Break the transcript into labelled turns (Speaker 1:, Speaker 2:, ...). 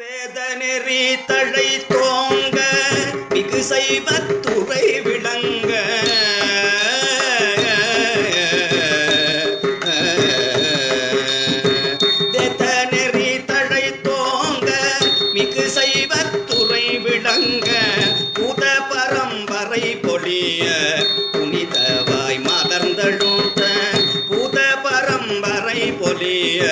Speaker 1: வேதநெறி தழை தோங்க மிகு சைவத்துறை விளங்க. வேதநெறி தழை தோங்க மிகு சைவத்துறை விளங்க. புத பரம்பரை பொழிய புனிதவாய் மலர்ந்தழுந்த புத பரம்பரை பொழிய